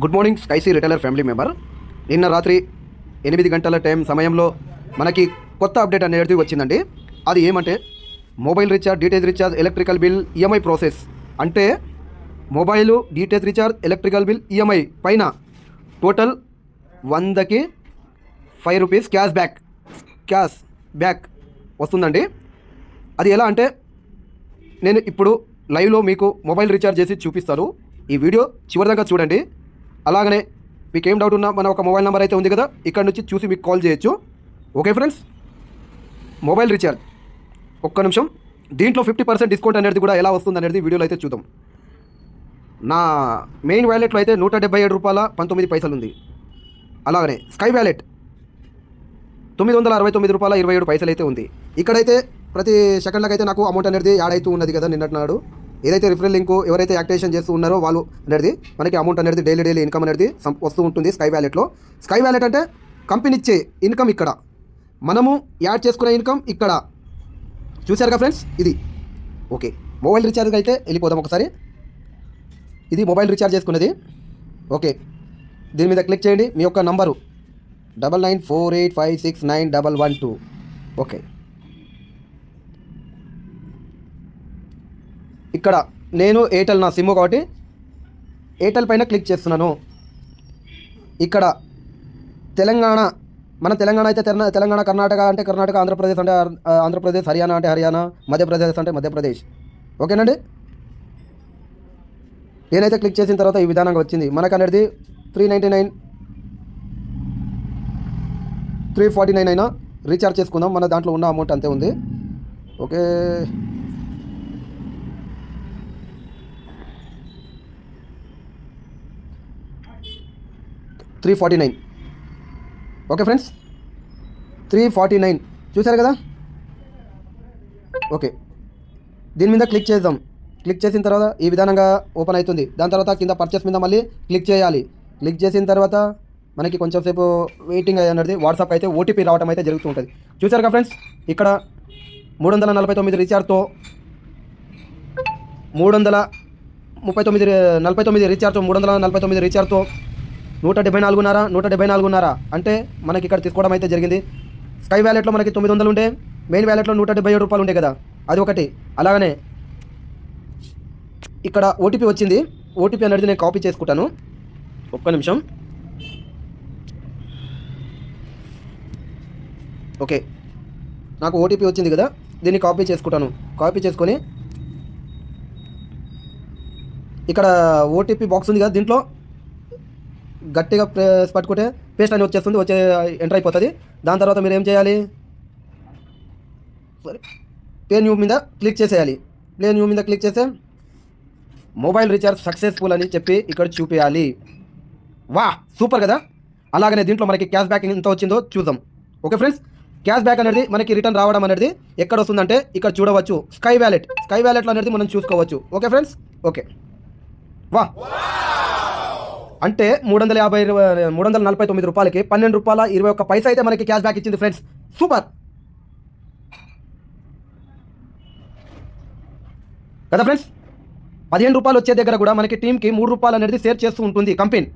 Good morning స్కైసీ retailer family member. నిన్న రాత్రి ఎనిమిది గంటల టైం సమయంలో మనకి కొత్త అప్డేట్ అనేది వచ్చిందండి. అది ఏమంటే mobile recharge details recharge electrical bill EMI process. అంటే mobile details recharge electrical bill EMI పైన టోటల్ వందకి five rupees cash back cash back వస్తుందండి. అది ఎలా అంటే నేను ఇప్పుడు లైవ్లో మీకు మొబైల్ రీఛార్జ్ చేసి చూపిస్తాను. ఈ వీడియో చివరిదాకా చూడండి. అలాగనే మీకు ఏం డౌట్ ఉన్నా మన ఒక మొబైల్ నెంబర్ అయితే ఉంది కదా ఇక్కడ నుంచి చూసి మీకు కాల్ చేయొచ్చు. ఓకే ఫ్రెండ్స్ మొబైల్ రీఛార్జ్ ఒక్క నిమిషం. దీంట్లో ఫిఫ్టీ పర్సెంట్ డిస్కౌంట్ అనేది కూడా ఎలా వస్తుంది అనేది వీడియోలో అయితే చూద్దాం. నా మెయిన్ వ్యాలెట్లో అయితే నూట డెబ్బై ఏడు రూపాయల పంతొమ్మిది పైసలు ఉంది. అలాగనే స్కై వ్యాలెట్ తొమ్మిది వందల అరవై తొమ్మిది రూపాయల ఇరవై ఏడు పైసలు అయితే ఉంది. ఇక్కడైతే ప్రతి సెకండ్లకైతే అయితే నాకు అమౌంట్ అనేది యాడ్ అవుతూ ఉన్నది కదా నిన్నటి నాడు. ఏదైతే రిఫరల్ లింక్ ఎవరైతే యాక్టివేషన్ చేస్తూ ఉన్నారో వాళ్ళు అనేది మనకి అమౌంట్ అనేది డైలీ డైలీ ఇన్కమ్ అనేది వస్తూ ఉంటుంది స్కై వ్యాలెట్లో స్కై వ్యాలెట్ అంటే కంపెనీ ఇచ్చే ఇన్కమ్ ఇక్కడ. మనము యాడ్ చేసుకునే ఇన్కమ్ ఇక్కడ. చూశారుగా ఫ్రెండ్స్ ఇది. ఓకే మొబైల్ రీఛార్జ్ అయితే వెళ్ళిపోదాం ఒకసారి. ఇది మొబైల్ రీఛార్జ్ చేసుకున్నది. ఓకే దీని మీద క్లిక్ చేయండి. మీ యొక్క number double nine four eight five six nine double one two okay ఇక్కడ నేను ఎయిర్టెల్ నా సిమ్ కాబట్టి ఎయిర్టెల్ పైన క్లిక్ చేస్తున్నాను. ఇక్కడ తెలంగాణ మన తెలంగాణ అయితే తెలంగాణ తెలంగాణ కర్ణాటక అంటే కర్ణాటక ఆంధ్రప్రదేశ్ అంటే ఆంధ్రప్రదేశ్ హర్యానా అంటే హర్యానా మధ్యప్రదేశ్ అంటే మధ్యప్రదేశ్. ఓకేనండి? నేనైతే క్లిక్ చేసిన తర్వాత ఈ విధానంగా వచ్చింది. మనకు అనేది three ninety nine three forty nine అయినా రీఛార్జ్ చేసుకుందాం. మన దాంట్లో ఉన్న అమౌంట్ అంతే ఉంది. Okay. Three forty nine. Okay friends? Three forty nine. చూసారు కదా? ఓకే. దీని మీద క్లిక్ చేద్దాం. క్లిక్ చేసిన తర్వాత ఈ విధానంగా ఓపెన్ అవుతుంది. దాని తర్వాత కింద పర్చేస్ మీద మళ్ళీ క్లిక్ చేయాలి. క్లిక్ చేసిన తర్వాత మనకి కొంచెం సేపు వెయిటింగ్ అనేది వాట్సాప్ అయితే ఓటీపీ రావడం అయితే జరుగుతూ ఉంటుంది. చూసారుగా ఫ్రెండ్స్ ఇక్కడ మూడు వందల నలభై తొమ్మిది రీఛార్జ్తో మూడు వందల ముప్పై తొమ్మిది నలభై తొమ్మిది రీఛార్జ్ మూడు వందల నలభై తొమ్మిది రీఛార్జ్తో నూట డెబ్బై నాలుగున్నర నూట డెబ్బై నాలుగున్నర. అంటే మనకి ఇక్కడ తీసుకోవడం అయితే జరిగింది. స్కై వ్యాలెట్లో మనకి తొమ్మిది వందలు ఉంటే మెయిన్ వ్యాలెట్లో నూట డెబ్బై ఏడు రూపాయలు ఉండే కదా. అది ఒకటి. అలాగనే ఇక్కడ ఓటీపీ వచ్చింది. ఓటీపీ అనేది నేను కాపీ చేసుకుంటాను. ఒక్క నిమిషం. ఓకే. నాకు ఓటీపీ వచ్చింది కదా దీన్ని కాపీ చేసుకుంటాను. కాపీ చేసుకొని ఇక్కడ ఓటీపీ బాక్స్ ఉంది కదా దీంట్లో. గట్టిగా పట్టుకుంటే పేస్ట్ అని వచ్చేస్తుంది వచ్చే ఎంటర్ అయిపోతుంది. దాని తర్వాత మీరు ఏం చేయాలి? సారీ పే న్యూ మీద క్లిక్ చేసేయాలి. ప్లే న్యూ మీద క్లిక్ చేస్తే మొబైల్ రీఛార్జ్ సక్సెస్ఫుల్ అని చెప్పి ఇక్కడ చూపించాలి వా సూపర్ కదా? అలాగనే దీంట్లో మనకి క్యాష్ బ్యాక్ ఎంత వచ్చిందో చూద్దాం. ఓకే ఫ్రెండ్స్ క్యాష్ బ్యాక్ అనేది మనకి రిటర్న్ రావడం అనేది ఎక్కడ వస్తుందంటే ఇక్కడ చూడవచ్చు. స్కై వ్యాలెట్ స్కై వ్యాలెట్లో అనేది మనం చూసుకోవచ్చు. ఓకే ఫ్రెండ్స్ ఓకే వా. అంటే మూడు వందల యాభై మూడు వందల నలభై తొమ్మిది రూపాయలకి పన్నెండు రూపాయల ఇరవై ఒక్క పైసా అయితే మనకి క్యాష్ బ్యాక్ ఇచ్చింది ఫ్రెండ్స్ సూపర్ కదా ఫ్రెండ్స్ పదిహేను రూపాయలు వచ్చే దగ్గర కూడా మనకి టీంకి మూడు రూపాయలు అనేది సేవ్ చేస్తూ ఉంటుంది కంపెనీ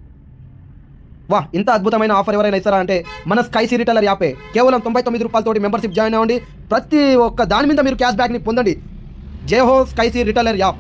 వా ఇంత అద్భుతమైన ఆఫర్ ఎవరైనా ఇస్తారా అంటే మన స్కై రిటైలర్ యాపే కేవలం తొంభై తొమ్మిది రూపాయలతోటి మెంబర్షిప్ జాయిన్ అవ్వండి. ప్రతి ఒక్క దాని మీద మీరు క్యాష్ బ్యాక్ని పొందండి. జై హో స్కైసీ రిటైలర్ యాప్